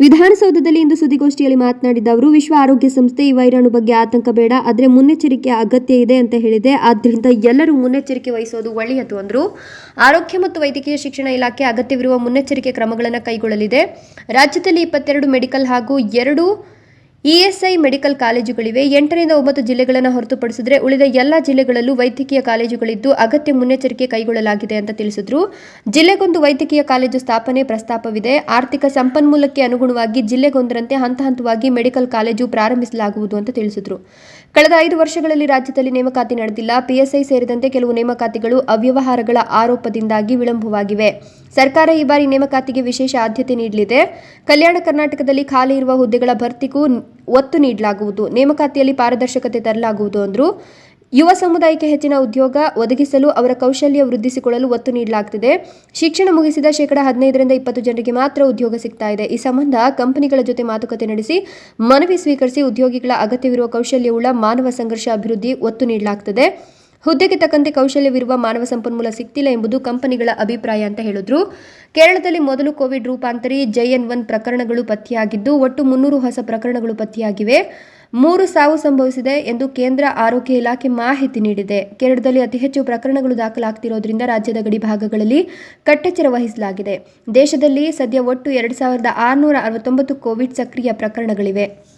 ವಿಧಾನಸೌಧದಲ್ಲಿ ಇಂದು ಸುದ್ದಿಗೋಷ್ಠಿಯಲ್ಲಿ ಮಾತನಾಡಿದ ಅವರು, ವಿಶ್ವ ಆರೋಗ್ಯ ಸಂಸ್ಥೆ ಈ ವೈರಾಣು ಬಗ್ಗೆ ಆತಂಕ ಬೇಡ, ಆದರೆ ಮುನ್ನೆಚ್ಚರಿಕೆ ಅಗತ್ಯ ಇದೆ ಅಂತ ಹೇಳಿದೆ. ಆದ್ದರಿಂದ ಎಲ್ಲರೂ ಮುನ್ನೆಚ್ಚರಿಕೆ ವಹಿಸೋದು ಒಳ್ಳೆಯದು ಅಂದರು. ಆರೋಗ್ಯ ಮತ್ತು ವೈದ್ಯಕೀಯ ಶಿಕ್ಷಣ ಇಲಾಖೆ ಅಗತ್ಯವಿರುವ ಮುನ್ನೆಚ್ಚರಿಕೆ ಕ್ರಮಗಳನ್ನು ಕೈಗೊಳ್ಳಲಿದೆ. ರಾಜ್ಯದಲ್ಲಿ ಇಪ್ಪತ್ತೆರಡು ಮೆಡಿಕಲ್ ಹಾಗೂ ಎರಡು ಇಎಸ್ಐ ಮೆಡಿಕಲ್ ಕಾಲೇಜುಗಳಿವೆ. ಎಂಟರಿಂದ ಒಂಬತ್ತು ಜಿಲ್ಲೆಗಳನ್ನು ಹೊರತುಪಡಿಸಿದರೆ ಉಳಿದ ಎಲ್ಲ ಜಿಲ್ಲೆಗಳಲ್ಲೂ ವೈದ್ಯಕೀಯ ಕಾಲೇಜುಗಳಿದ್ದು ಅಗತ್ಯ ಮುನ್ನೆಚ್ಚರಿಕೆ ಕೈಗೊಳ್ಳಲಾಗಿದೆ ಅಂತ ತಿಳಿಸಿದ್ರು. ಜಿಲ್ಲೆಗೊಂದು ವೈದ್ಯಕೀಯ ಕಾಲೇಜು ಸ್ಥಾಪನೆ ಪ್ರಸ್ತಾಪವಿದೆ. ಆರ್ಥಿಕ ಸಂಪನ್ಮೂಲಕ್ಕೆ ಅನುಗುಣವಾಗಿ ಜಿಲ್ಲೆಗೊಂದರಂತೆ ಹಂತ ಹಂತವಾಗಿ ಮೆಡಿಕಲ್ ಕಾಲೇಜು ಪ್ರಾರಂಭಿಸಲಾಗುವುದು ಅಂತ ತಿಳಿಸಿದ್ರು. ಕಳೆದ ಐದು ವರ್ಷಗಳಲ್ಲಿ ರಾಜ್ಯದಲ್ಲಿ ನೇಮಕಾತಿ ನಡೆದಿಲ್ಲ. ಪಿಎಸ್ಐ ಸೇರಿದಂತೆ ಕೆಲವು ನೇಮಕಾತಿಗಳು ಅವ್ಯವಹಾರಗಳ ಆರೋಪದಿಂದಾಗಿ ವಿಳಂಬವಾಗಿವೆ. ಸರ್ಕಾರ ಈ ಬಾರಿ ನೇಮಕಾತಿಗೆ ವಿಶೇಷ ಆದ್ಯತೆ ನೀಡಲಿದೆ. ಕಲ್ಯಾಣ ಕರ್ನಾಟಕದಲ್ಲಿ ಖಾಲಿ ಇರುವ ಹುದ್ದೆಗಳ ಭರ್ತಿಗೂ ಒತ್ತು ನೀಡಲಾಗುವುದು. ನೇಮಕಾತಿಯಲ್ಲಿ ಪಾರದರ್ಶಕತೆ ತರಲಾಗುವುದು ಅಂದರು, ಯುವ ಸಮುದಾಯಕ್ಕೆ ಹೆಚ್ಚಿನ ಉದ್ಯೋಗ ಒದಗಿಸಲು ಅವರ ಕೌಶಲ್ಯ ವೃದ್ಧಿಸಿಕೊಳ್ಳಲು ಒತ್ತು ನೀಡಲಾಗುತ್ತಿದೆ ಶಿಕ್ಷಣ ಮುಗಿಸಿದ ಶೇಕಡ ಹದಿನೈದರಿಂದ ಇಪ್ಪತ್ತು ಜನರಿಗೆ ಮಾತ್ರ ಉದ್ಯೋಗ ಸಿಗ್ತಾ ಇದೆ. ಈ ಸಂಬಂಧ ಕಂಪನಿಗಳ ಜೊತೆ ಮಾತುಕತೆ ನಡೆಸಿ, ಮನವಿ ಸ್ವೀಕರಿಸಿ ಉದ್ಯೋಗಿಗಳ ಅಗತ್ಯವಿರುವ ಕೌಶಲ್ಯವುಳ್ಳ ಮಾನವ ಸಂಘರ್ಷ ಅಭಿವೃದ್ಧಿ ಒತ್ತು ನೀಡಲಾಗುತ್ತದೆ ಹುದ್ದೆಗೆ ತಕ್ಕಂತೆ ಕೌಶಲ್ಯವಿರುವ ಮಾನವ ಸಂಪನ್ಮೂಲ ಸಿಗ್ತಿಲ್ಲ ಎಂಬುದು ಕಂಪನಿಗಳ ಅಭಿಪ್ರಾಯ ಅಂತ ಹೇಳಿದ್ರು. ಕೇರಳದಲ್ಲಿ ಮೊದಲು ಕೋವಿಡ್ ರೂಪಾಂತರಿ ಜೆಎನ್ ಒನ್ ಪ್ರಕರಣಗಳು ಪತ್ತೆಯಾಗಿದ್ದು, ಒಟ್ಟು ಮುನ್ನೂರು ಹೊಸ ಪ್ರಕರಣಗಳು ಪತ್ತೆಯಾಗಿವೆ. ಮೂರು ಸಾವು ಸಂಭವಿಸಿದೆ ಎಂದು ಕೇಂದ್ರ ಆರೋಗ್ಯ ಇಲಾಖೆ ಮಾಹಿತಿ ನೀಡಿದೆ. ಕೇರಳದಲ್ಲಿ ಅತಿ ಹೆಚ್ಚು ಪ್ರಕರಣಗಳು ದಾಖಲಾಗ್ತಿರೋದ್ರಿಂದ ರಾಜ್ಯದ ಗಡಿ ಭಾಗಗಳಲ್ಲಿ ಕಟ್ಟೆಚ್ಚರ ವಹಿಸಲಾಗಿದೆ. ದೇಶದಲ್ಲಿ ಸದ್ಯ ಒಟ್ಟು ಎರಡು ಸಾವಿರದ ಆರುನೂರ ಅರವತ್ತೊಂಬತ್ತು ಕೋವಿಡ್ ಸಕ್ರಿಯ ಪ್ರಕರಣಗಳಿವೆ.